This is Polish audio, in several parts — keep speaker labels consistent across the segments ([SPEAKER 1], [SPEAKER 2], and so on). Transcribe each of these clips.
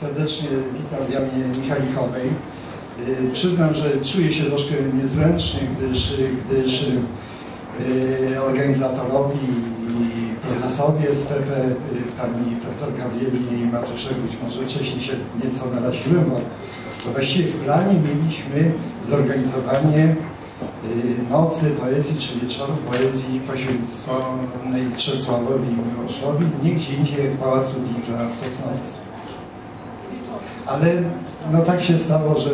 [SPEAKER 1] Serdecznie witam w Jamie Michalikowej. Y, Przyznam, że czuję się troszkę niezręcznie, gdyż, gdyż y, organizatorowi i prezesowi SPP, y, pani profesor Gabrieli Matuszek, być może wcześniej się nieco naraziłem, bo, bo właściwie w planie mieliśmy zorganizowanie nocy poezji, czy wieczoru poezji poświęconej Czesławowi Miłoszowi, nie gdzie indziej w Pałacu Witla w Sosnowcu. Ale no tak się stało, że,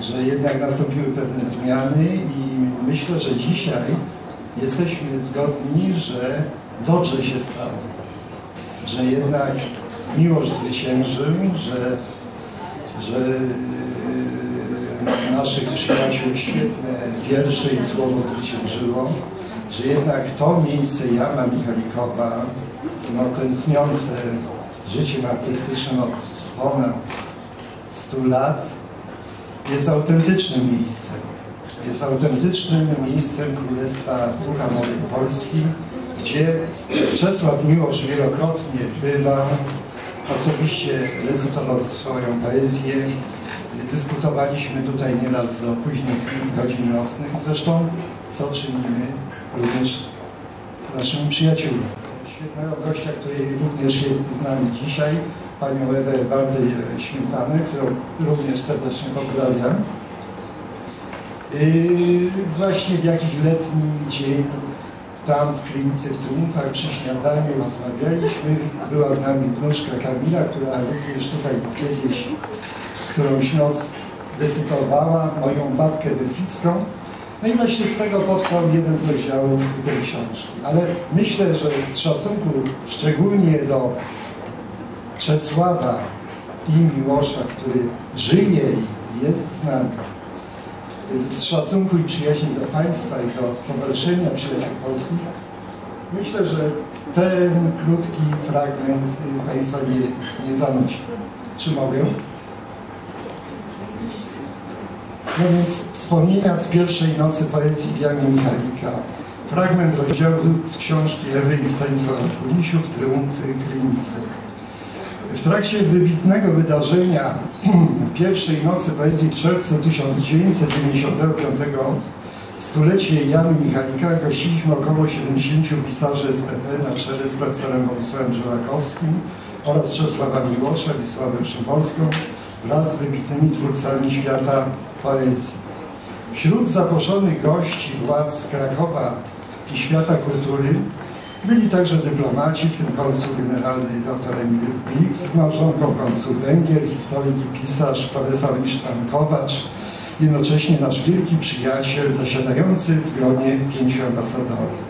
[SPEAKER 1] że jednak nastąpiły pewne zmiany i myślę, że dzisiaj jesteśmy zgodni, że dobrze się stało, że jednak miłość zwyciężył, że, że yy, naszych przyjaciół świetne wiersze i słowo zwyciężyło, że jednak to miejsce Jama Michalikowa, no, tętniące życiem artystycznym od ponad 100 lat, jest autentycznym miejscem. Jest autentycznym miejscem Królestwa Ducha Młodej Polski, gdzie Czesław Miłosz wielokrotnie bywał, osobiście recytował swoją poezję. Dyskutowaliśmy tutaj nieraz do późnych godzin nocnych. Zresztą, co czynimy również z naszymi przyjaciółmi. Świetnego gościa, który również jest z nami dzisiaj, panią Ewę Bardy Śmietanę, którą również serdecznie pozdrawiam. Yy, właśnie w jakiś letni dzień tam w klinice w Triumfach przy śniadaniu rozmawialiśmy. Była z nami wnuczka Kamila, która również tutaj kiedyś którąś noc decytowała, moją babkę Delficką. No i właśnie z tego powstał jeden z rozdziałów tej książki. Ale myślę, że z szacunku szczególnie do Czesława i Miłosza, który żyje i jest z nami, z szacunku i przyjaźni do Państwa i do Stowarzyszenia Przyjaciół Polskich, myślę, że ten krótki fragment Państwa nie, nie zanudzi. Czy mogę? No więc wspomnienia z pierwszej nocy poezji w Jamie Michalika. Fragment rozdziału z książki Ewy i Stanisława Kulisiów Triumfy Klinicy. W trakcie wybitnego wydarzenia pierwszej nocy poezji w czerwcu 1995 stulecie Jamy Michalika gościliśmy około 70 pisarzy SPP na czele z profesorem Bogusławem Żurakowskim oraz Czesława Miłosza, Wisławem Szymborską wraz z wybitnymi twórcami świata poezji. Wśród zaproszonych gości władz Krakowa i świata kultury byli także dyplomaci, w tym konsul generalny dr Emil Pix z małżonką konsul Węgier, historyk i pisarz profesor Isztan Kowacz, jednocześnie nasz wielki przyjaciel zasiadający w gronie pięciu ambasadorów.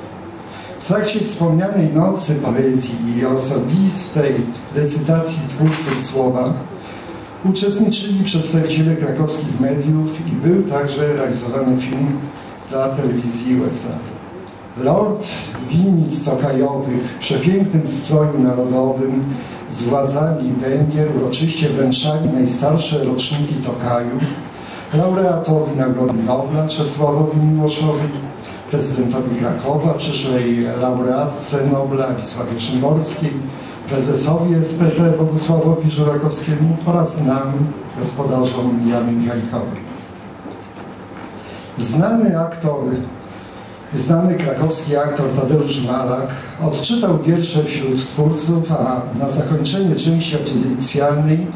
[SPEAKER 1] W trakcie wspomnianej nocy poezji i osobistej recytacji twórców słowa uczestniczyli przedstawiciele krakowskich mediów i był także realizowany film dla telewizji USA. Lord winnic tokajowych w przepięknym stroju narodowym z władzami Węgier uroczyście wręczali najstarsze roczniki Tokaju, laureatowi Nagrody Nobla Czesławowi Miłoszowi, prezydentowi Krakowa, przyszłej laureatce Nobla Wisławie Szymborskiej, prezesowi SPP Bogusławowi Żurakowskiemu oraz nam, gospodarzom Jany Michalikowej. Znany aktor Znany krakowski aktor Tadeusz Malak odczytał wiersze wśród twórców, a na zakończenie części oficjalnej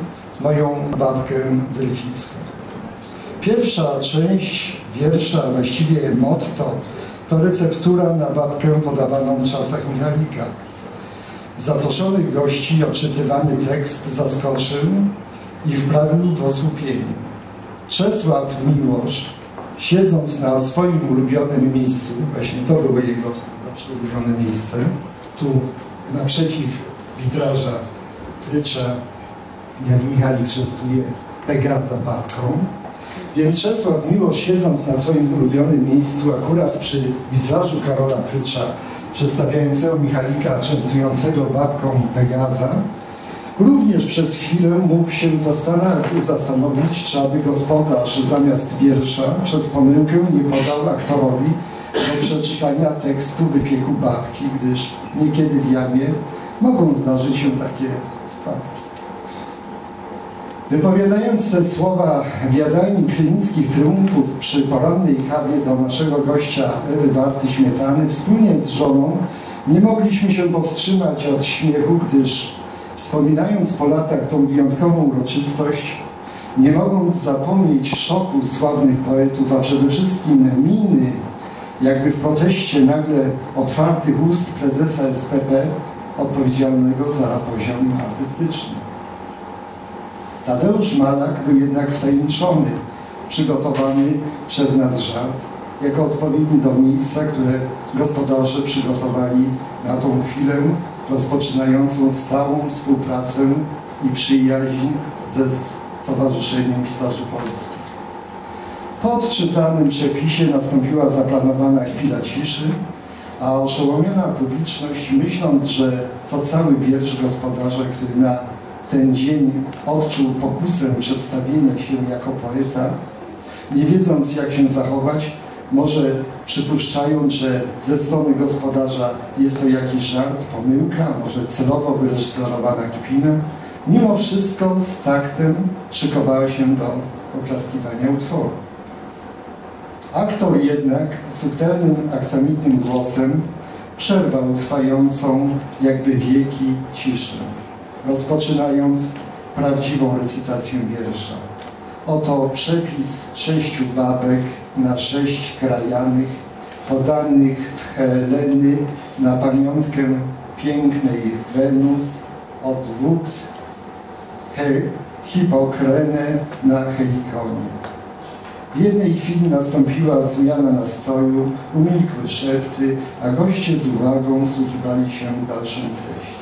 [SPEAKER 1] moją babkę delficką. Pierwsza część wiersza, właściwie motto, to receptura na babkę podawaną w czasach Michalika. Zaproszonych gości odczytywany tekst zaskoczył i wprawił w osłupienie. Czesław Miłosz siedząc na swoim ulubionym miejscu, właśnie to było jego zawsze ulubione miejsce, tu naprzeciw witraża Frycza Michalik częstuje Pegaza babką, więc Czesław Miłosz siedząc na swoim ulubionym miejscu akurat przy witrażu Karola Frycza przedstawiającego Michalika częstującego babką Pegaza Również przez chwilę mógł się zastanowić, czy aby gospodarz zamiast wiersza przez pomyłkę nie podał aktorowi do przeczytania tekstu wypieku babki, gdyż niekiedy w jamie mogą zdarzyć się takie wpadki. Wypowiadając te słowa w jadalni klinickich triumfów przy porannej kawie do naszego gościa Ewy Barty Śmietany, wspólnie z żoną nie mogliśmy się powstrzymać od śmiechu, gdyż wspominając po latach tą wyjątkową uroczystość, nie mogąc zapomnieć szoku sławnych poetów, a przede wszystkim miny, jakby w proteście nagle otwartych ust prezesa SPP odpowiedzialnego za poziom artystyczny. Tadeusz Malak był jednak wtajemniczony, przygotowany przez nas żart, jako odpowiedni do miejsca, które gospodarze przygotowali na tą chwilę rozpoczynającą stałą współpracę i przyjaźń ze Stowarzyszeniem Pisarzy Polskich. Po odczytanym przepisie nastąpiła zaplanowana chwila ciszy, a oszołomiona publiczność, myśląc, że to cały wiersz gospodarza, który na ten dzień odczuł pokusę przedstawienia się jako poeta, nie wiedząc jak się zachować, może przypuszczając, że ze strony gospodarza jest to jakiś żart, pomyłka, może celowo wyreżyserowana kpina, mimo wszystko z taktem szykowała się do oklaskiwania utworu. Aktor jednak subtelnym, aksamitnym głosem przerwał trwającą jakby wieki ciszę, rozpoczynając prawdziwą recytację wiersza. Oto przepis sześciu babek na sześć krajanych, podanych w Heleny na pamiątkę pięknej Wenus od wód he, Hipokrenę na Helikonie. W jednej chwili nastąpiła zmiana nastroju, umilkły szepty, a goście z uwagą słuchiwali się dalszą treść.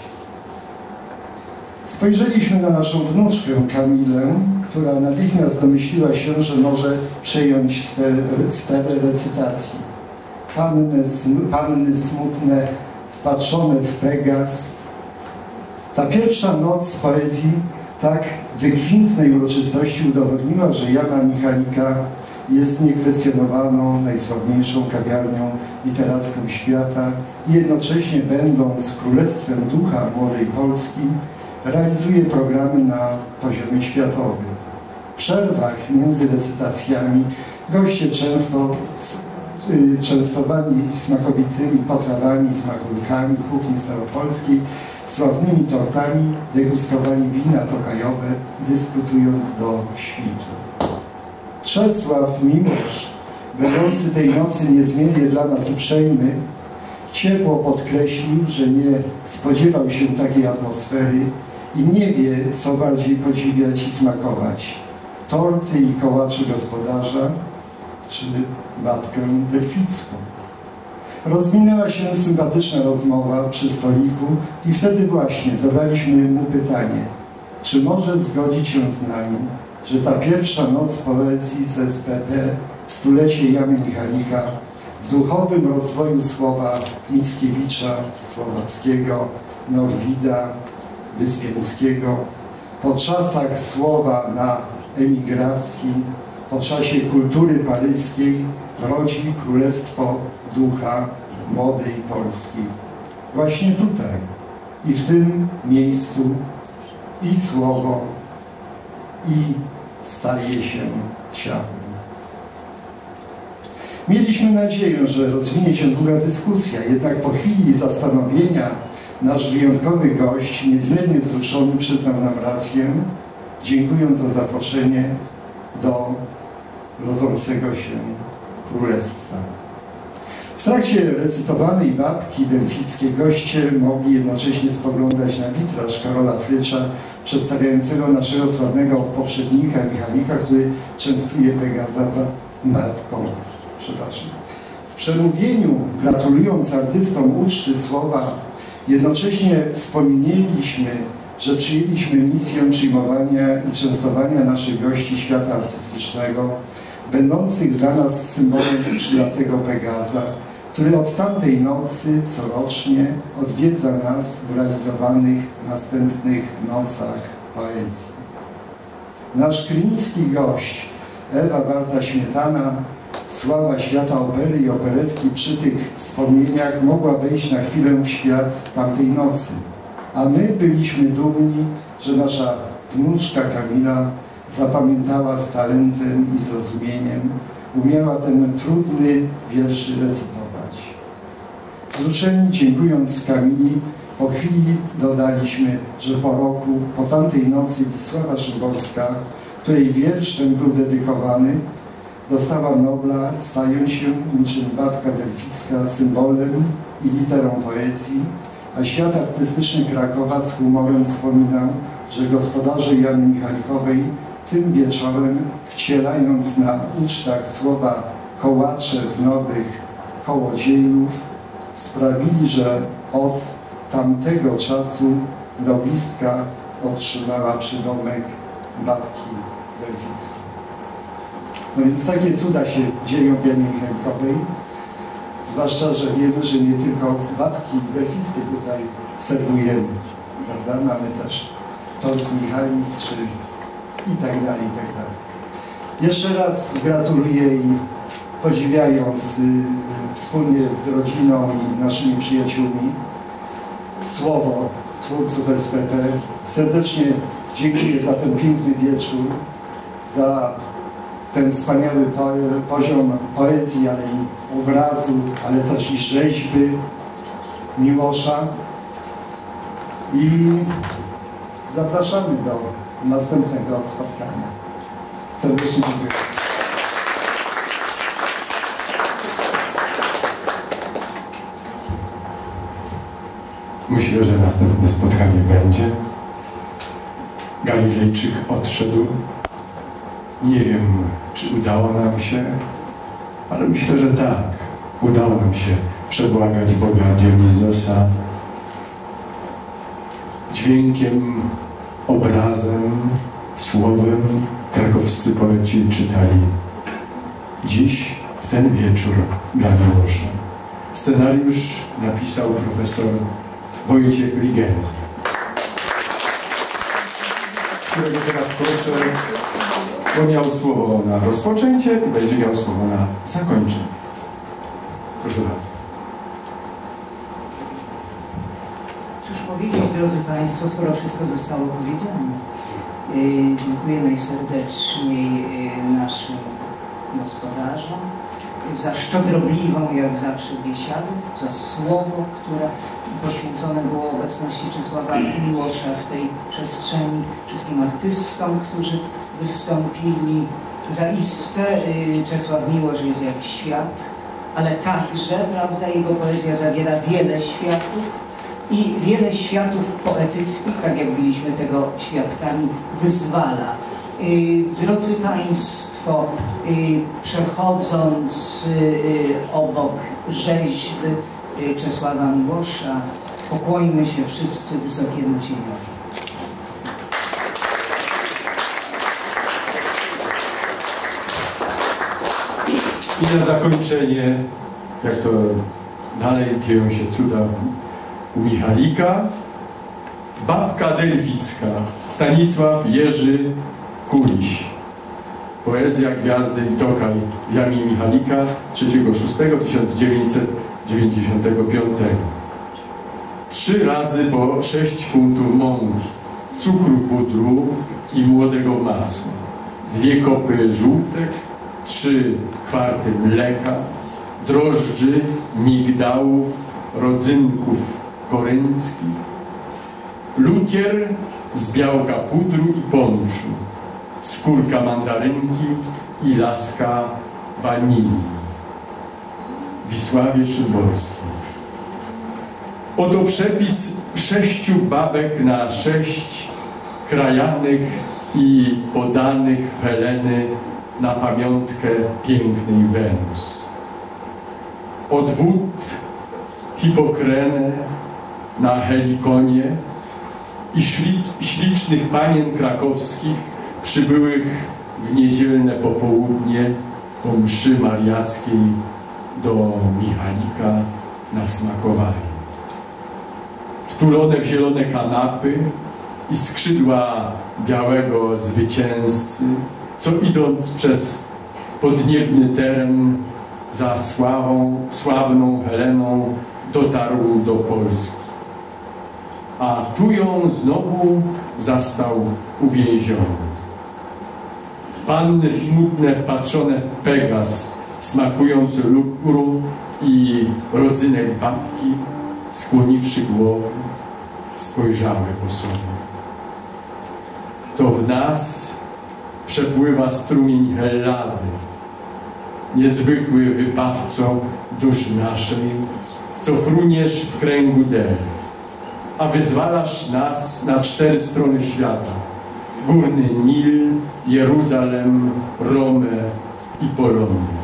[SPEAKER 1] Spojrzeliśmy na naszą wnuczkę Kamilę, która natychmiast domyśliła się, że może przejąć sterę recytacji. Panny, panny smutne, wpatrzone w Pegas. Ta pierwsza noc poezji tak wykwintnej uroczystości udowodniła, że Jana Michalika jest niekwestionowaną, najsławniejszą kawiarnią literacką świata i jednocześnie będąc królestwem ducha młodej Polski, realizuje programy na poziomie światowym. Przerwach między recytacjami goście często y, częstowani smakowitymi potrawami, smakulkami kuchni staropolskiej, sławnymi tortami, degustowali wina tokajowe, dyskutując do świtu. Czesław Miłosz, będący tej nocy niezmiennie dla nas uprzejmy, ciepło podkreślił, że nie spodziewał się takiej atmosfery i nie wie, co bardziej podziwiać i smakować. Torty i kołacze gospodarza, czy babkę delficką. Rozwinęła się sympatyczna rozmowa przy stoliku i wtedy właśnie zadaliśmy mu pytanie, czy może zgodzić się z nami, że ta pierwsza noc poezji z SPP w stulecie Jamy Michalika w duchowym rozwoju słowa Mickiewicza, Słowackiego, Norwida, Wyspiańskiego, po czasach słowa na emigracji, po czasie kultury paryskiej rodzi Królestwo Ducha Młodej Polski. Właśnie tutaj i w tym miejscu i słowo i staje się ciałem. Mieliśmy nadzieję, że rozwinie się długa dyskusja, jednak po chwili zastanowienia nasz wyjątkowy gość, niezmiernie wzruszony, przyznał nam rację, dziękując za zaproszenie do rodzącego się królestwa. W trakcie recytowanej babki delfickiej goście mogli jednocześnie spoglądać na witraż Karola Frycza, przedstawiającego naszego sławnego poprzednika Michalika, który częstuje Pegaza babką. Przepraszam. W przemówieniu, gratulując artystom uczty słowa, jednocześnie wspomnieliśmy, że przyjęliśmy misję przyjmowania i częstowania naszych gości świata artystycznego, będących dla nas symbolem skrzydlatego Pegaza, który od tamtej nocy corocznie odwiedza nas w realizowanych następnych nocach poezji. Nasz klinicki gość, Ewa Barta Śmietana, sława świata opery i operetki przy tych wspomnieniach mogła wejść na chwilę w świat tamtej nocy. A my byliśmy dumni, że nasza wnuczka Kamila zapamiętała z talentem i zrozumieniem, umiała ten trudny wierszy recytować. Wzruszeni dziękując Kamili, po chwili dodaliśmy, że po roku, po tamtej nocy Wisława Szymborska, której wiersz ten był dedykowany, dostała Nobla, stając się niczym babka delficka symbolem i literą poezji, a świat artystyczny Krakowa z humorem wspominał, że gospodarze Jany Michalikowej tym wieczorem, wcielając na ucztach słowa kołacze nowych kołodziejów, sprawili, że od tamtego czasu do listka otrzymała przydomek babki delfickiej. No więc takie cuda się dzieją w Janie Michalikowej, zwłaszcza, że wiemy, że nie tylko babki delfickie tutaj serwujemy, prawda? Mamy też tort Michalik, czy i tak dalej, i tak dalej. Jeszcze raz gratuluję i podziwiając y, wspólnie z rodziną i naszymi przyjaciółmi słowo twórców SPP. Serdecznie dziękuję za ten piękny wieczór, za ten wspaniały po, poziom poezji, ale i obrazu, ale też i rzeźby Miłosza. I zapraszamy do następnego spotkania. Serdecznie dziękuję.
[SPEAKER 2] Myślę, że następne spotkanie będzie. Galilejczyk odszedł. Nie wiem, czy udało nam się, ale myślę, że tak. Udało nam się przebłagać Boga Dionizosa dźwiękiem, obrazem, słowem krakowscy poeci czytali dziś w ten wieczór dla Miłosza. Scenariusz napisał profesor Wojciech Ligenz, którego teraz proszę, bo miał słowo na rozpoczęcie i będzie miał słowo na zakończenie. Proszę bardzo.
[SPEAKER 3] Cóż powiedzieć, drodzy Państwo, skoro wszystko zostało powiedziane. Yy, dziękuję najserdeczniej yy, naszym gospodarzom za szczodrobliwą, jak zawsze, biesiadę, za słowo, które poświęcone było obecności Czesława Miłosza w tej przestrzeni, wszystkim artystom, którzy wystąpili. Zaiste yy, Czesław Miłosz jest jak świat, ale także, prawda, jego poezja zawiera wiele światów i wiele światów poetyckich, tak jak byliśmy tego świadkami, wyzwala. Yy, drodzy Państwo, yy, przechodząc obok rzeźby Czesława Miłosza, pokłońmy się wszyscy Wysokiemu Cieniowi.
[SPEAKER 2] I na zakończenie, jak to dalej dzieją się cuda u Michalika, babka delficka, Stanisław Jerzy Kuliś. Poezja Gwiazdy i Tokaj Jami Michalika 3.6.1995 Trzy razy po sześć funtów mąki, cukru pudru i młodego masła, dwie kopy żółtek, trzy kwarty mleka, drożdży, migdałów, rodzynków korynckich, lukier z białka pudru i ponczu, skórka mandarynki i laska wanilii. Wisławie Szymborskim. Oto przepis sześciu babek na sześć krajanych i podanych Heleny na pamiątkę pięknej Wenus. Od wód Hipokrenę na Helikonie i śli, ślicznych panien krakowskich przybyłych w niedzielne popołudnie po mszy mariackiej do Michalika na smakowanie. Wtulone w zielone kanapy i skrzydła białego zwycięzcy, co idąc przez podniebny teren za sławą, sławną Heleną dotarł do Polski. A tu ją znowu zastał uwięziony. Panny smutne wpatrzone w Pegas, smakujący lukru i rodzynek babki, skłoniwszy głowy, spojrzały po sobie. To w nas przepływa strumień Hellady, niezwykły wypawco dusz naszej, co fruniesz w kręgu del, a wyzwalasz nas na cztery strony świata. Górny Nil, Jeruzalem, Romę i Polonię.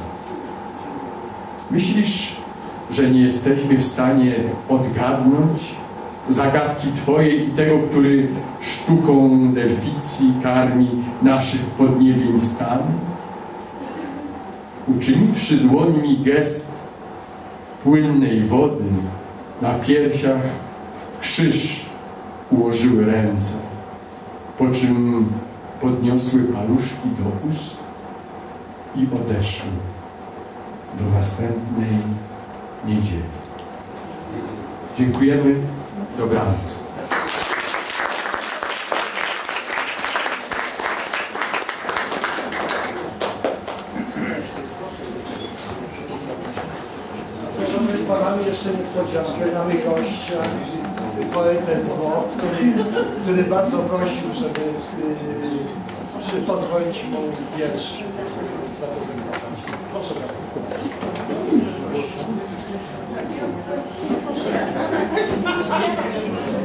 [SPEAKER 2] Myślisz, że nie jesteśmy w stanie odgadnąć zagadki Twojej i tego, który sztuką delficji karmi naszych podniebień stan? Uczyniwszy dłońmi gest płynnej wody, na piersiach w krzyż ułożyły ręce, po czym podniosły paluszki do ust i odeszły do następnej niedzieli. Dziękujemy. Dobranoc.
[SPEAKER 1] Panami jeszcze niespodziankę. Mamy gościa, poetę Zło, który, który bardzo prosił, żeby przy- pozwolić mu wiersz zaprezentować. Proszę bardzo. Thank you.